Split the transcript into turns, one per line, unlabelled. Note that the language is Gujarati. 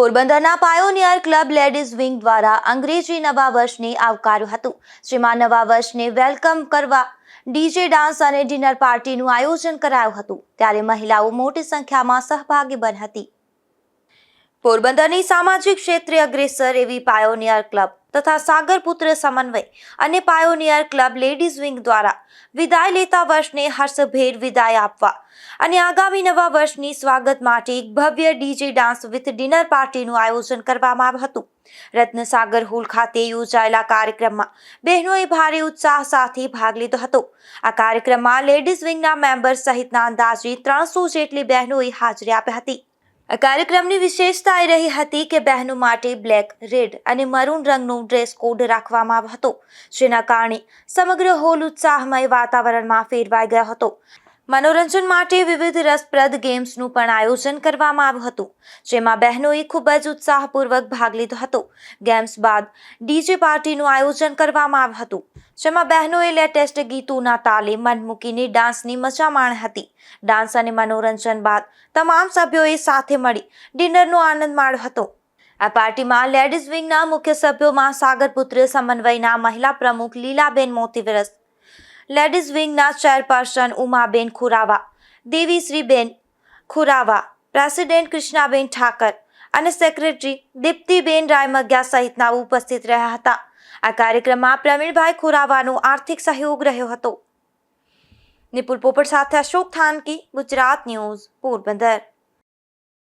પોરબંદરના પાયોનિયર ક્લબ લેડીઝ વિંગ દ્વારા અંગ્રેજી નવા વર્ષને આવકાર્યું હતું. જેમાં નવા વર્ષને વેલકમ કરવા, ડીજે ડાન્સ અને ડિનર પાર્ટીનું આયોજન કરાયું હતું. ત્યારે મહિલાઓ મોટી સંખ્યામાં સહભાગી બની હતી. પોરબંદરની સામાજિક ક્ષેત્રે અગ્રેસર એવી પાયોનિયર ક્લબ તથા સાગરપુત્ર સમન્વય અને પાયોનિયર ક્લબ લેડીઝ વિંગ દ્વારા વિદાય લેતા વર્ષને હર્ષભેર વિદાય આપવા અને આગામી નવા વર્ષની સ્વાગત માટે એક ભવ્ય ડીજે ડાન્સ વિથ ડિનર પાર્ટીનું આયોજન કરવામાં આવ્યું હતું. રત્નસાગર હોલ ખાતે યોજાયેલા કાર્યક્રમમાં બહેનોએ ભારે ઉત્સાહ સાથે ભાગ લીધો હતો. આ કાર્યક્રમમાં લેડીઝ વિંગના મેમ્બર સહિતના અંદાજે ત્રણસો જેટલી બહેનોએ હાજરી આપી હતી. આ કાર્યક્રમની વિશેષતા એ રહી હતી કે બહેનો માટે બ્લેક, રેડ અને મરૂન રંગનો ડ્રેસ કોડ રાખવામાં આવ્યો હતો, જેના કારણે સમગ્ર હોલ ઉત્સાહમય વાતાવરણમાં ફેરવાઈ ગયો હતો. મનોરંજન માટે વિવિધ રસપ્રદ ગેમ્સનું પણ આયોજન કરવામાં આવ્યું હતું, જેમાં બહેનોએ ખૂબ જ ઉત્સાહપૂર્વક ભાગ લીધો હતો. ગેમ્સ બાદ ડીજે પાર્ટીનું આયોજન કરવામાં આવ્યું હતું, જેમાં બહેનોએ લેટેસ્ટ ગીતોના તાલે મન મૂકીને ડાન્સની મજા માણી હતી. ડાન્સ અને મનોરંજન બાદ તમામ સભ્યોએ સાથે મળી ડિનરનો આનંદ માણ્યો હતો. આ પાર્ટીમાં લેડીઝ વિંગના મુખ્ય સભ્યોમાં સાગરપુત્ર સમન્વયના મહિલા પ્રમુખ લીલાબેન મોતીવરસ લેડીઝ વિંગના ચેરપર્સન ઉમાબેન ખુરાવા, દેવીશ્રીબેન ખુરાવા, પ્રેસિડેન્ટ કૃષ્ણાબેન ઠાકર અને સેક્રેટરી દીપ્તિબેન રાયમગ્યા સહિતના ઉપસ્થિત રહ્યા હતા. આ કાર્યક્રમમાં પ્રવીણભાઈ ખુરાવાનો આર્થિક સહયોગ રહ્યો હતો. નિપુલ પોપટ સાથે અશોક થાનકી, ગુજરાત ન્યૂઝ, પોરબંદર.